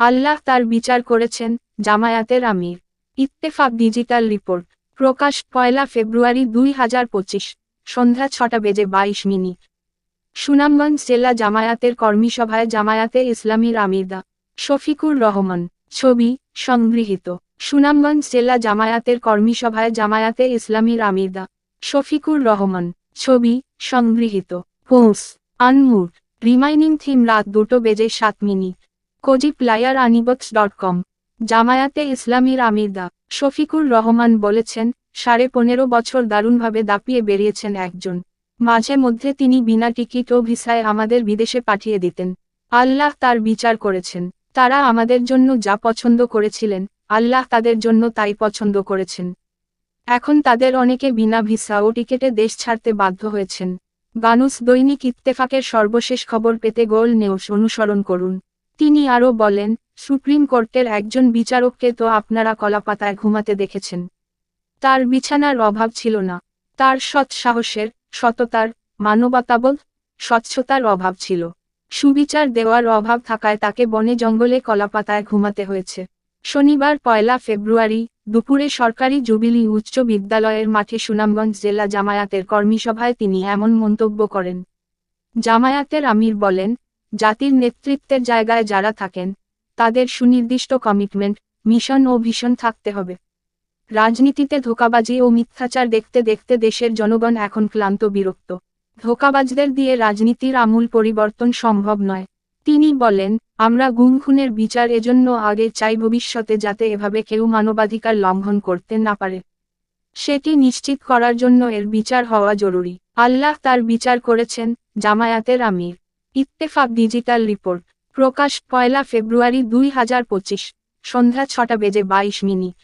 আল্লাহ তার বিচার করেছেন, জামায়াতের আমির। ইত্তেফাক ডিজিটাল রিপোর্ট, প্রকাশ পয়লা ফেব্রুয়ারি দুই হাজার পঁচিশ, সন্ধ্যা ছটা বেজে বাইশ মিনিট। সুনামগঞ্জ জেলা জামায়াতের কর্মীসভায় জামায়াতে ইসলামীর আমিরদা শফিকুর রহমান, ছবি, সংগৃহীত। সুনামগঞ্জ জেলা জামায়াতের কর্মীসভায় জামায়াতে ইসলামীর আমিরদা শফিকুর রহমান, ছবি, সংগৃহীত। পোস আনমুর, রিমাইনিং থিম রাত দুটো বেজে সাত মিনিট। কোজি প্লায়ার আনিবক্স ডট কম। জামায়াতে ইসলামীর আমিরদা শফিকুর রহমান বলেছেন, সাড়ে পনেরো বছর দারুণভাবে দাপিয়ে বেরিয়েছেন একজন। মাঝে মধ্যে তিনি বিনা টিকিট ও ভিসায় আমাদের বিদেশে পাঠিয়ে দিতেন। আল্লাহ তার বিচার করেছেন। তারা আমাদের জন্য যা পছন্দ করেছিলেন, আল্লাহ তাদের জন্য তাই পছন্দ করেছেন। এখন তাদের অনেকে বিনা ভিসা ও টিকেটে দেশ ছাড়তে বাধ্য হয়েছেন। গানুস দৈনিক ইত্তেফাকের সর্বশেষ খবর পেতে গোল নিউজ অনুসরণ করুন। তিনি আরও বলেন, সুপ্রিম কোর্টের একজন বিচারককে তো আপনারা কলাপাতায় ঘুমাতে দেখেছেন। তার বিছানার অভাব ছিল না। তার সৎ সাহসের, সততার, মানবতাবোধ, স্বচ্ছতার অভাব ছিল। সুবিচার দেওয়ার অভাব থাকায় তাকে বনে জঙ্গলে কলাপাতায় ঘুমাতে হয়েছে। শনিবার পয়লা ফেব্রুয়ারি, দুপুরে সরকারি জুবিলি উচ্চ বিদ্যালয়ের মাঠে সুনামগঞ্জ জেলা জামায়াতের কর্মীসভায় তিনি এমন মন্তব্য করেন। জামায়াতের আমির বলেন জাতির নেতৃত্বের জায়গায় যারা থাকেন, তাদের সুনির্দিষ্ট কমিটমেন্ট মিশন ও ভীষণ থাকতে হবে। রাজনীতিতে ধোকাবাজি ও মিথ্যাচার দেখতে দেখতে দেশের জনগণ এখন ক্লান্ত, বিরক্ত। ধোকাবাজদের দিয়ে রাজনীতির আমূল পরিবর্তন সম্ভব নয়। তিনি বলেন, আমরা গুম খুনের বিচার এজন্য আগে চাই ভবিষ্যতে যাতে এভাবে কেউ মানবাধিকার লঙ্ঘন করতে না পারে। সেটি নিশ্চিত করার জন্য এর বিচার হওয়া জরুরি। আল্লাহ তার বিচার করেছেন জামায়াতের আমির। ইত্তেফাক ডিজিটাল রিপোর্ট, প্রকাশ পয়লা ফেব্রুয়ারি দুই হাজার পঁচিশ, সন্ধ্যা ছটা বেজে বাইশ মিনিট।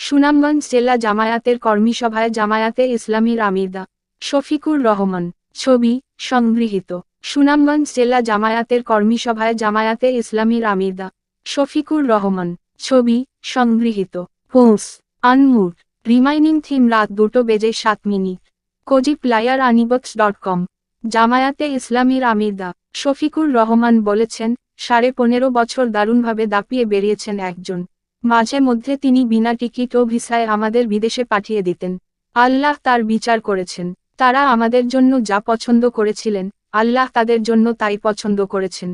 সুনামগঞ্জ জেলা জামায়াতের কর্মীসভায় জামায়াতে ইসলামীর আমিরদা শফিকুর রহমান, ছবি সংগৃহীত। সুনামগঞ্জ জেলা জামায়াতের কর্মীসভায় জামায়াতে ইসলামীর আমিরদা শফিকুর রহমান, ছবি সংগৃহীত। পোস, আনমুর, রিমাইনিং থিম রাত দুটো বেজে সাত মিনিট। কোজি প্লায়ার আনিবক্স ডট কম। জামায়াতে ইসলামীর আমিরদা শফিকুর রহমান বলেছেন, সাড়ে পনেরো বছর দারুণভাবে দাপিয়ে বেরিয়েছেন একজন। মাঝে মধ্যে তিনি বিনা টিকিট ও ভিসায় আমাদের বিদেশে পাঠিয়ে দিতেন। আল্লাহ তার বিচার করেছেন। তারা আমাদের জন্য যা পছন্দ করেছিলেন, আল্লাহ তাদের জন্য তাই পছন্দ করেছেন।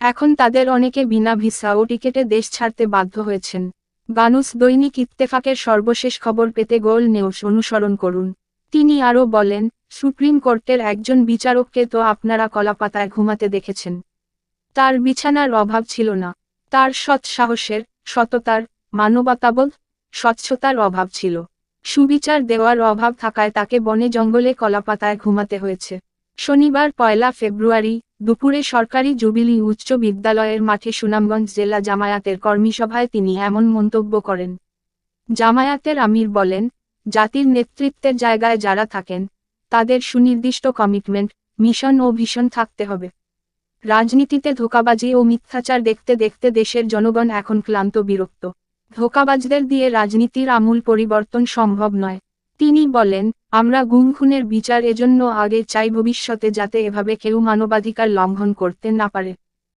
এখন তাদের অনেকে বিনা ভিসা ও টিকেটে দেশ ছাড়তে বাধ্য হয়েছেন। গানুস দৈনিক ইত্তেফাকের সর্বশেষ খবর পেতে গোল নিউজ অনুসরণ করুন। তিনি আরও বলেন সুপ্রিম কোর্টের একজন বিচারককে তো আপনারা কলাপাতায় ঘুমাতে দেখেছেন। তার বিছানার অভাব ছিল না। তার সৎ সাহসের, সততার, মানবতাবোধ, স্বচ্ছতার অভাব ছিল। সুবিচার দেওয়ার অভাব থাকায় তাকে বনে জঙ্গলে কলাপাতায় ঘুমাতে হয়েছে। শনিবার পয়লা ফেব্রুয়ারি, দুপুরে সরকারি জুবিলি উচ্চ বিদ্যালয়ের মাঠে সুনামগঞ্জ জেলা জামায়াতের কর্মীসভায় তিনি এমন মন্তব্য করেন। জামায়াতের আমির বলেন, জাতির নেতৃত্বের জায়গায় যারা থাকেন তাদের সুনির্দিষ্ট কমিটমেন্ট মিশন ও ভিশন থাকতে হবে। রাজনীতিতে ধোকাবাজি ও মিথ্যাচার দেখতে দেখতে দেশের জনগণ এখন ক্লান্ত, বিরক্ত। ধোকাবাজদের দিয়ে রাজনীতির আমূল পরিবর্তন সম্ভব নয়। তিনি বলেন, আমরা গুম খুনের বিচার এজন্য আগে চাই ভবিষ্যতে যাতে এভাবে কেউ মানবাধিকার লঙ্ঘন করতে না পারে।